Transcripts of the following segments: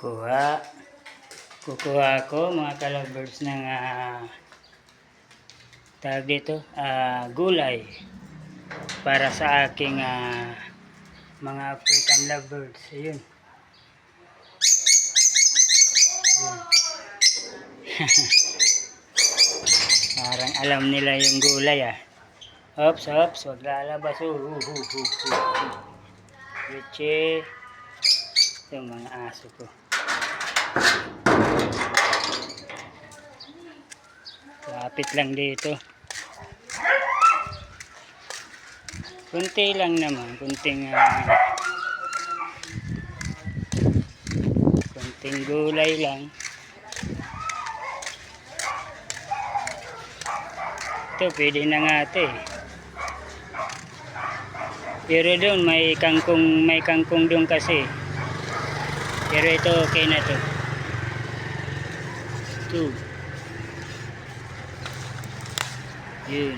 Kuha. Kukuha ako mga kalabirds ng ah, tawag dito, ah, gulay para sa aking ah, mga African lovebirds. Ayun. Parang alam nila yung gulay ah. Ops, ops, wag lalabas. Uh, uh, uh, uh, uh. Yung mga aso ko. Lapit lang dito. Kunti lang naman. Kunting ah, kunting gulay lang. Ito, pwede na nga ito eh. Pero doon may kangkong, may kangkong doon kasi. Pero ito okay na to. Two. Yun.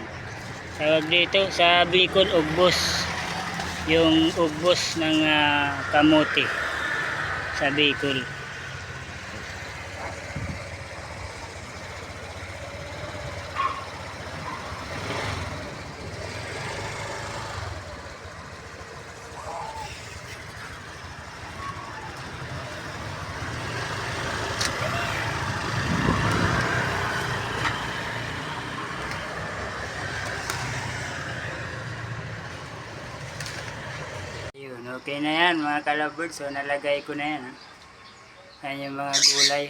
Tawag dito sa Bicol ugbos. Yung ugbos ng ah, kamote sa Bicol. Yun, okay na yan mga kalabirds. So nalagay ko na yan. ah. Yan yung mga gulay.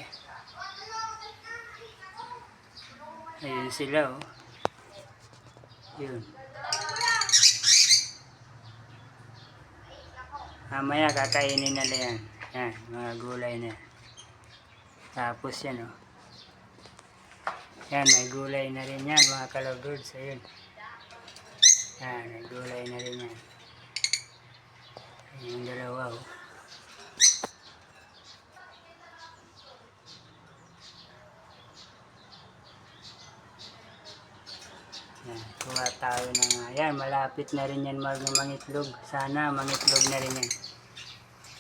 Ayun sila oh. Yun. Mamaya kakainin nila yan. Yan, mga gulay na. Tapos yan oh. Yan, may gulay na rin yan mga kalabirds. Ayun. Yan, may gulay na rin yan. Yung dalawa oh. Yan, kuha tayo ng yan, malapit na rin yan mag mangitlog. Sana mangitlog na rin yan.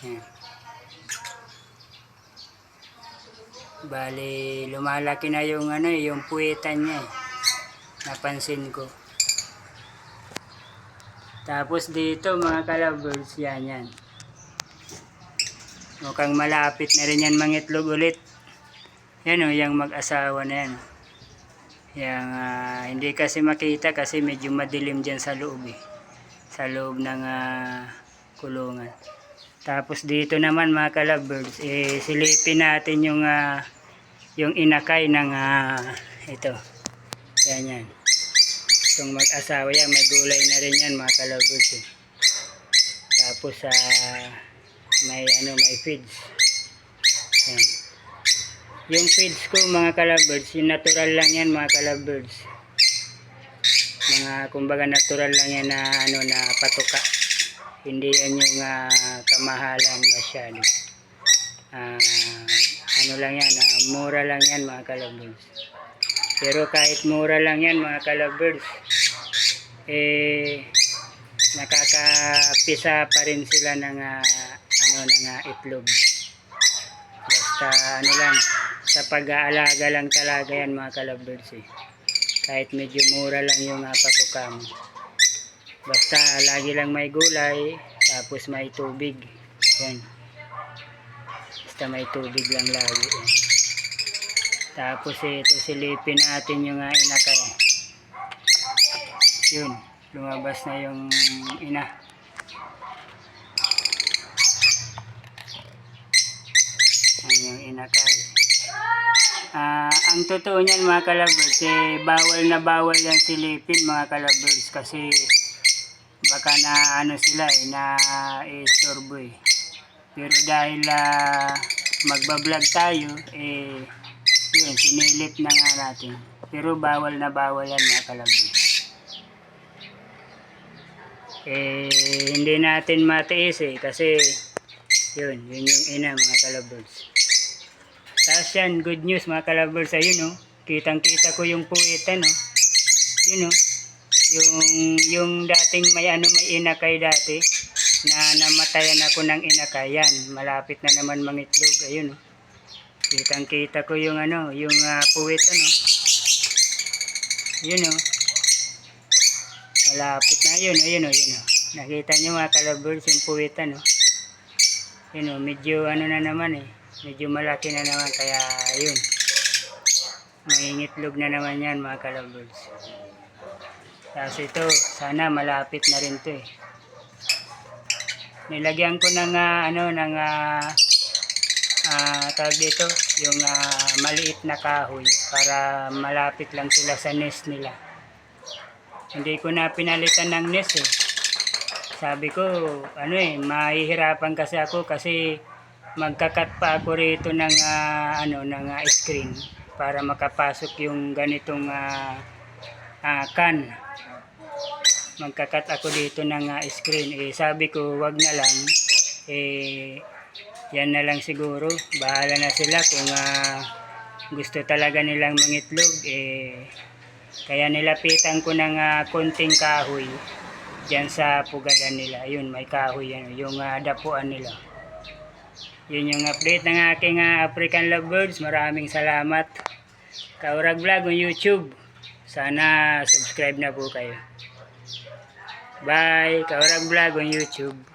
Yan. Bali, lumalaki na yung ano eh, yung puwetan niya eh. Napansin ko. Tapos dito mga kalabirds, yan yan. Mukhang malapit na rin yan mangitlog ulit. Yan o, yung mag-asawa na yan. Yang ah, hindi kasi makita kasi medyo madilim dyan sa loob eh. Sa loob ng ah, kulungan. Tapos dito naman mga kalabirds, eh, silipin natin yung ah, yung inakay ng ah, ito. Yan yan. Itong mag-asawa yan, may gulay na rin yan mga kalabirds eh. Tapos sa may ano, may feeds. Yan. Yung feeds ko mga kalabirds, yung natural lang yan mga kalabirds. Mga kumbaga natural lang yan na ano na patuka. Hindi yan yung ah, kamahalan masyado. Ah, ano lang yan, ah, mura lang yan mga kalabirds. Pero kahit mura lang yan mga kalabirds, eh nakakapisa pa rin sila ng ah, ano ng ah, itlog. Basta ano lang, sa pag-aalaga lang talaga yan mga kalabirds eh. Kahit medyo mura lang yung uh, patuka mo. Basta lagi lang may gulay, tapos may tubig. Yan. Basta may tubig lang lagi. Eh. Tapos eh, ito silipin natin yung uh, inakay. Yun, lumabas na yung ina. Yan yung inakay. Ah, ang totoo niyan mga kalabirds, eh, bawal na bawal yan silipin mga kalabirds kasi baka na ano sila eh, na istorbo eh. Pero dahil ah, magbablog tayo, eh, yun, sinilip na nga natin. Pero bawal na bawal yan mga kalabirds. Eh, hindi natin matiis eh, kasi yun, yun yung ina mga kalabirds. Tapos yan, good news mga kalabers. Ayun oh. Kitang kita ko yung puwitan oh. Yun oh. Yung, yung dating may ano may inakay dati. na namatayan ako ng inakayan. Malapit na naman mangitlog. Ayun, oh. Kitang kita ko yung ano, yung ah, puwit ano. Yun oh. Malapit na yun, ayun oh, yun oh. Nakita nyo mga kalabirds yung puwit ano. Yun oh, medyo ano na naman eh. Medyo malaki na naman kaya yun. Mangingitlog na naman yan mga kalabirds. Tapos ito, sana malapit na rin to eh. Nilagyan ko ng ah, ano ng ah, ah, tawag dito, yung ah, maliit na kahoy para malapit lang sila sa nest nila. Hindi ko na pinalitan ng nest eh. Sabi ko, ano eh, mahihirapan kasi ako kasi magkakat pa ako rito ng ah, ano ng ah, screen para makapasok yung ganitong ah, ah, can magkakat ako dito ng ah, screen. Eh, sabi ko, wag na lang. Eh, yan na lang siguro. Bahala na sila kung ah, gusto talaga nilang mangitlog. Eh, kaya nilapitan ko ng ah, konting kahoy dyan sa pugadan nila. Yun, may kahoy yan. Yung ah, dapuan nila. Yun yung update ng aking ah, African Lovebirds. Maraming salamat. Kaurag Vlog on YouTube. Sana subscribe na po kayo. Bye! Kaurag Vlog on YouTube.